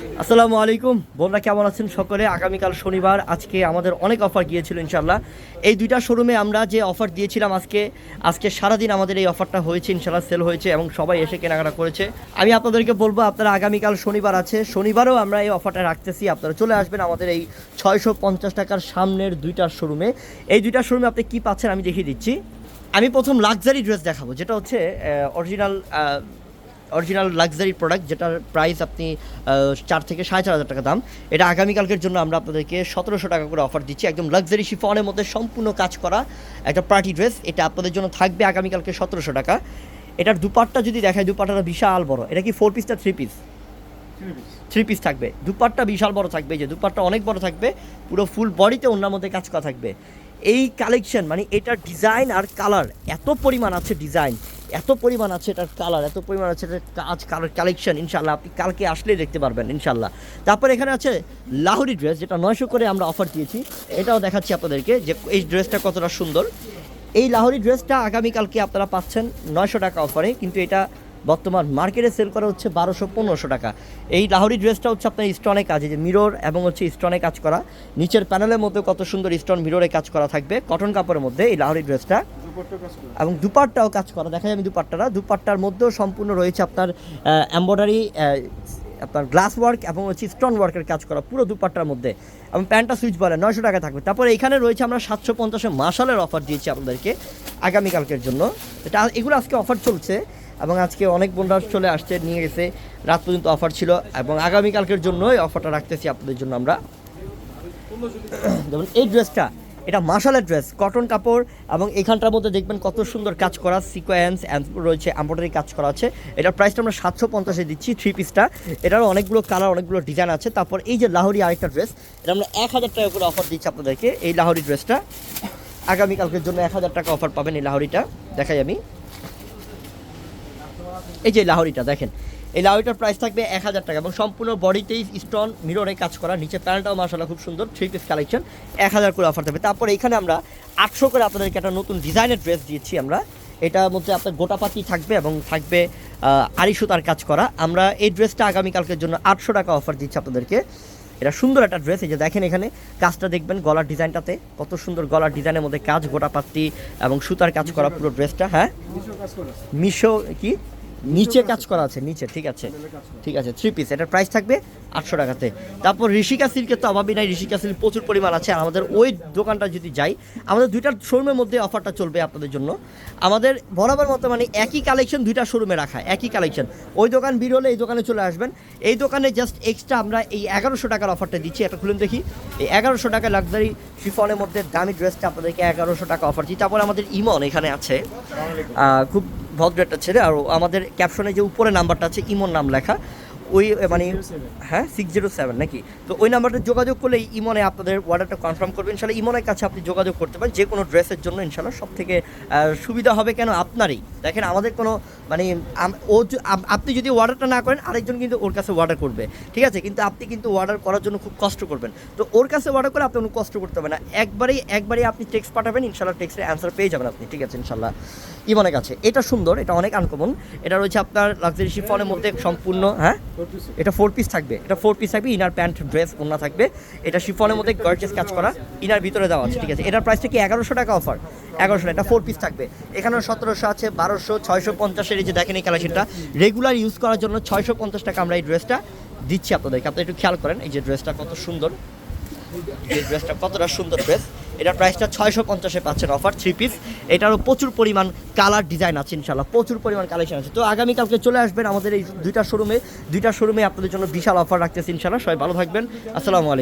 আসসালামু আলাইকুম। বোনরা কেমন আছেন সকলে? আগামীকাল শনিবার, আজকে আমাদের অনেক অফার গিয়েছিল ইনশাল্লাহ এই দুইটা শোরুমে আমরা যে অফার দিয়েছিলাম আজকে আজকে সারাদিন আমাদের এই অফারটা হয়েছে ইনশাল্লাহ সেল হয়েছে এবং সবাই এসে কেনাকাটা করেছে। আমি আপনাদেরকে বলব, আপনারা আগামীকাল শনিবার আছে, শনিবারও আমরা এই অফারটা রাখতেছি। আপনারা চলে আসবেন আমাদের এই ছয়শো পঞ্চাশ টাকার সামনের দুইটার শোরুমে। এই দুইটা শোরুমে আপনি কী পাচ্ছেন আমি দেখিয়ে দিচ্ছি। আমি প্রথম লাক্সারি ড্রেস দেখাবো, যেটা হচ্ছে অরিজিনাল অরিজিনাল লাক্সারি প্রোডাক্ট যেটার প্রাইস আপনি চার থেকে সাড়ে চার হাজার টাকা দাম। এটা আগামীকালকের জন্য আমরা আপনাদেরকে সতেরোশো টাকা করে অফার দিচ্ছি। একদম লাক্সারি শিফনের মধ্যে সম্পূর্ণ কাজ করা একটা পার্টি ড্রেস এটা আপনাদের জন্য থাকবে আগামীকালকে সতেরোশো টাকা। এটার দুপাটটা যদি দেখায় দুপাটটা বিশাল বড়। এটা কি ফোর পিসটা থ্রি পিস থ্রি পিস থাকবে। দুপাট্টা বিশাল বড় থাকবে যে দুপাট্টা অনেক বড় থাকবে পুরো ফুল বডিতে অন্যার মধ্যে কাজ করা থাকবে। এই কালেকশন মানে এটার ডিজাইন আর কালার এত পরিমাণ আছে ডিজাইন এত পরিমাণ আছে এটার কালার এত পরিমাণ আছে এটার কাজ কালার কালেকশন ইনশাল্লাহ আপনি কালকে আসলেই দেখতে পারবেন ইনশাল্লাহ তারপর এখানে আছে লাহুরি ড্রেস যেটা নয়শো করে আমরা অফার দিয়েছি। এটাও দেখাচ্ছি আপনাদেরকে যে এই ড্রেসটা কতটা সুন্দর। এই লাহোরি ড্রেসটা আগামীকালকে আপনারা পাচ্ছেন নয়শো টাকা অফারে কিন্তু এটা বর্তমান মার্কেটে সেল করা হচ্ছে বারোশো পনেরোশো টাকা। এই লাহোরি ড্রেসটা হচ্ছে আপনার স্টোনে কাজ যে মিরর এবং হচ্ছে স্টোনে কাজ করা। নিচের প্যানেলের মধ্যে কত সুন্দর স্টোন মিররে কাজ করা থাকবে। কটন কাপড়ের মধ্যে এই লাহোরি ড্রেসটা এবং দুপাট্টাও কাজ করা। দেখা যায় আমি দুপাট্টাটা দুপাট্টার মধ্যেও সম্পূর্ণ রয়েছে আপনার এম্ব্রয়ডারি আপনার গ্লাস ওয়ার্ক এবং হচ্ছে স্টোন ওয়ার্কের কাজ করা পুরো দুপাট্টার মধ্যে। এবং প্যান্টটা সুইচ বলে নয়শো টাকা থাকবে। তারপরে এখানে রয়েছে আমরা সাতশো পঞ্চাশে মাসালের অফার দিয়েছি আপনাদেরকে আগামীকালকের জন্য। এটা এগুলো আজকে অফার চলছে এবং আজকে অনেক বন্ধুরা চলে আসছে নিয়ে গেছে। রাত পর্যন্ত অফার ছিল এবং আগামীকালকের জন্য এই অফারটা রাখতেছি আপনাদের জন্য আমরা। যেমন এই ড্রেসটা এটা মাসালের ড্রেস কটন কাপড় এবং এখানটার মধ্যে দেখবেন কত সুন্দর কাজ করা সিকোয়েন্স রয়েছে এম্ব্রয়ডারি কাজ করা আছে। এটার প্রাইসটা আমরা সাতশো পঞ্চাশে দিচ্ছি থ্রি পিসটা এটারও অনেকগুলো কালার অনেকগুলো ডিজাইন আছে। তারপর এই যে লাহোরি আরেকটা ড্রেস এটা আমরা এক হাজার টাকা করে অফার দিচ্ছি আপনাদেরকে, এই লাহোরি ড্রেসটা আগামীকালকের জন্য এক হাজার টাকা অফার পাবেন এই লাহোরিটা, দেখাই আমি। এই যে লাহোরিটা, দেখেন। এই লাহোরিটার প্রাইস থাকবে এক হাজার টাকা এবং সম্পূর্ণ বডিতেই স্টোন মিররে কাজ করা। নিচে প্যান্টটাও মাসাল্লাহ খুব সুন্দর থ্রি পিস কালেকশন এক হাজার করে অফার থাকবে। তারপর এখানে আমরা আটশো করে আপনাদেরকে একটা নতুন ডিজাইনের ড্রেস দিয়েছি আমরা। এটার মধ্যে আপনার গোটাপাতি থাকবে এবং থাকবে আড়ি সুতার কাজ করা। আমরা এই ড্রেসটা আগামীকালকের জন্য আটশো টাকা অফার দিচ্ছি আপনাদেরকে। এটা সুন্দর একটা ড্রেস এই যে দেখেন এখানে কাজটা দেখবেন গলার ডিজাইনটাতে কত সুন্দর গলার ডিজাইনের মধ্যে কাজ গোটাপাতি এবং সুতার কাজ করা পুরো ড্রেসটা হ্যাঁ? মিশো কি? নিচে কাজ করা আছে, নিচে, ঠিক আছে। ঠিক আছে থ্রি পিস এটার প্রাইস থাকবে আটশো টাকাতে। তারপর ঋষিকা সিল্কের তো অভাবই নাই, ঋষিকা সিল্ক প্রচুর পরিমাণ আছে। আর আমাদের ওই দোকানটা যদি যাই, আমাদের দুইটার শোরুমের মধ্যে অফারটা চলবে আপনাদের জন্য। আমাদের বরাবর মতো মানে একই কালেকশন দুইটা শোরুমে রাখা, একই কালেকশন ওই দোকান ভিড় হলে এই দোকানে চলে আসবেন। এই দোকানে জাস্ট এক্সট্রা আমরা এই এগারোশো টাকার অফারটা দিচ্ছি। এটা খুলুন দেখি। এই এগারোশো টাকা লাক্সারি শিফনের মধ্যে দামি ড্রেসটা আপনাদেরকে এগারোশো টাকা অফার দিচ্ছি। তারপর আমাদের ইমন এখানে আছে। খুব ভদ্র একটা ছেলে আর আমাদের ক্যাপশনে যে উপরে নাম্বারটা আছে ইমন নাম লেখা ওই মানে হ্যাঁ সিক্স জিরো সেভেন নাকি? তো ওই নাম্বারটা যোগাযোগ করলে ইমনে আপনাদের অর্ডারটা কনফার্ম করবেন ইনশাল্লাহ ইমনের কাছে আপনি যোগাযোগ করতে পারেন যে কোনো ড্রেসের জন্য ইনশাল্লাহ সব থেকে সুবিধা হবে কেন আপনারই। দেখেন আমাদের কোনো মানে ও আপনি যদি অর্ডারটা না করেন আরেকজন কিন্তু ওর কাছে অর্ডার করবে। ঠিক আছে? কিন্তু আপনি কিন্তু অর্ডার করার জন্য খুব কষ্ট করবেন। তো ওর কাছে অর্ডার করে আপনি কোনো কষ্ট করতে হবে না। একবারেই একবারেই আপনি টেক্সট পাঠাবেন ইনশাল্লাহ টেক্সটের অ্যান্সার পেয়ে যাবেন আপনি। ঠিক আছে ইনশাল্লাহ। ইমনের কাছে। এটা সুন্দর এটা অনেক আনকমন এটা রয়েছে আপনার লাক্সারি শিফনের মধ্যে সম্পূর্ণ হ্যাঁ? এটা ফোর পিস থাকবে। এটা ফোর পিস থাকবে ইনার প্যান্ট ড্রেস ওনা থাকবে। এটা শিফনের মধ্যে গার্জেস কাজ করা ইনার ভিতরে দেওয়া আছে ঠিক আছে। এটার প্রাইসটা কি এগারোশো টাকা অফার এগারোশো এটা ফোর পিস থাকবে। এখানেও সতেরোশো আছে বারোশো ছয়শো পঞ্চাশের এই যে দেখেন এই কালেকশনটা রেগুলার ইউজ করার জন্য ছয়শো পঞ্চাশ টাকা আমরা এই ড্রেসটা দিচ্ছি আপনাদেরকে। আপনি একটু খেয়াল করেন এই যে ড্রেসটা কত সুন্দর। এই ড্রেসটা কতটা সুন্দর ড্রেস এটার প্রাইসটা ছয়শো পঞ্চাশে পাচ্ছেন অফার থ্রি পিস এটারও প্রচুর পরিমাণ কালার ডিজাইন আছে ইনশাল্লাহ প্রচুর পরিমাণ কালেকশন আছে। তো আগামীকালকে চলে আসবেন আমাদের এই দুইটা শোরুমে দুইটা শোরুমে আপনাদের জন্য বিশাল অফার রাখতেছি ইনশাল্লাহ সবাই ভালো থাকবেন। আসসালামু আলাইকুম।